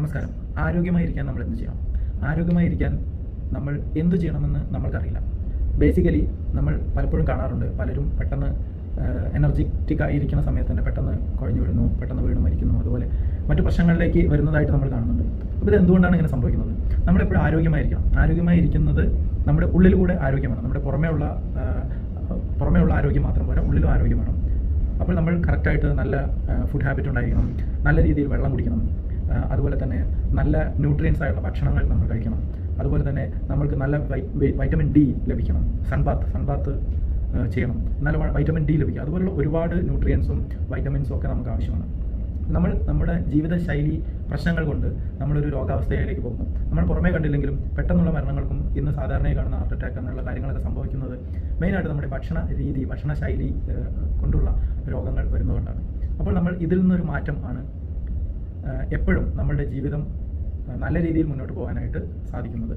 നമസ്കാരം. ആരോഗ്യമായിരിക്കാൻ നമ്മൾ എന്ത് ചെയ്യണം? ആരോഗ്യമായിരിക്കാൻ നമ്മൾ എന്ത് ചെയ്യണമെന്ന് നമ്മൾക്കറിയില്ല. ബേസിക്കലി നമ്മൾ പലപ്പോഴും കാണാറുണ്ട്. പലരും പെട്ടെന്ന് എനർജറ്റിക് ആയിരിക്കുന്ന സമയത്ത് തന്നെ പെട്ടെന്ന് കുഴഞ്ഞു വീഴുന്നു പെട്ടെന്ന് വീണ് മരിക്കുന്നു. അതുപോലെ മറ്റു പ്രശ്നങ്ങളിലേക്ക് വരുന്നതായിട്ട് നമ്മൾ കാണുന്നുണ്ട്. അപ്പോൾ ഇത് എന്തുകൊണ്ടാണ് ഇങ്ങനെ സംഭവിക്കുന്നത്? നമ്മളെപ്പോഴും ആരോഗ്യമായിരിക്കണം. ആരോഗ്യമായിരിക്കുന്നത് നമ്മുടെ ഉള്ളിലൂടെ ആരോഗ്യമാണ്. നമ്മുടെ പുറമേയുള്ള പുറമേയുള്ള ആരോഗ്യം മാത്രം പോരാ ഉള്ളിലും ആരോഗ്യം വേണം അപ്പോൾ നമ്മൾ കറക്റ്റായിട്ട് നല്ല ഫുഡ് ഹാബിറ്റ് ഉണ്ടായിരിക്കണം. നല്ല രീതിയിൽ വെള്ളം കുടിക്കണം. തന്നെ നല്ല ന്യൂട്രിയൻസ് ആയിട്ടുള്ള ഭക്ഷണങ്ങൾ നമ്മൾ കഴിക്കണം. അതുപോലെ തന്നെ നമ്മൾക്ക് നല്ല വൈറ്റമിൻ ഡി ലഭിക്കണം. സൺബാത്ത് സൺബാത്ത് ചെയ്യണം. നല്ല വൈറ്റമിൻ ഡി ലഭിക്കും. അതുപോലുള്ള ഒരുപാട് ന്യൂട്രിയൻസും വൈറ്റമിൻസും ഒക്കെ നമുക്ക് ആവശ്യമാണ്. നമ്മൾ നമ്മുടെ ജീവിതശൈലി പ്രശ്നങ്ങൾ കൊണ്ട് നമ്മളൊരു രോഗാവസ്ഥയിലേക്ക് പോകുന്നു. നമ്മൾ പുറമേ കണ്ടില്ലെങ്കിലും പെട്ടെന്നുള്ള മരണങ്ങൾക്കും ഇന്ന് സാധാരണയായി കാണുന്ന ഹാർട്ട് അറ്റാക്ക് എന്നുള്ള കാര്യങ്ങളൊക്കെ സംഭവിക്കുന്നത് മെയിനായിട്ട് നമ്മുടെ ഭക്ഷണ രീതി ഭക്ഷണ ശൈലി കൊണ്ടുള്ള രോഗങ്ങൾ വരുന്നതുകൊണ്ടാണ്. അപ്പോൾ നമ്മൾ ഇതിൽ നിന്നൊരു മാറ്റം ആണ് എപ്പോഴും നമ്മളുടെ ജീവിതം നല്ല രീതിയിൽ മുന്നോട്ട് പോകാനായിട്ട് സാധിക്കുന്നത്.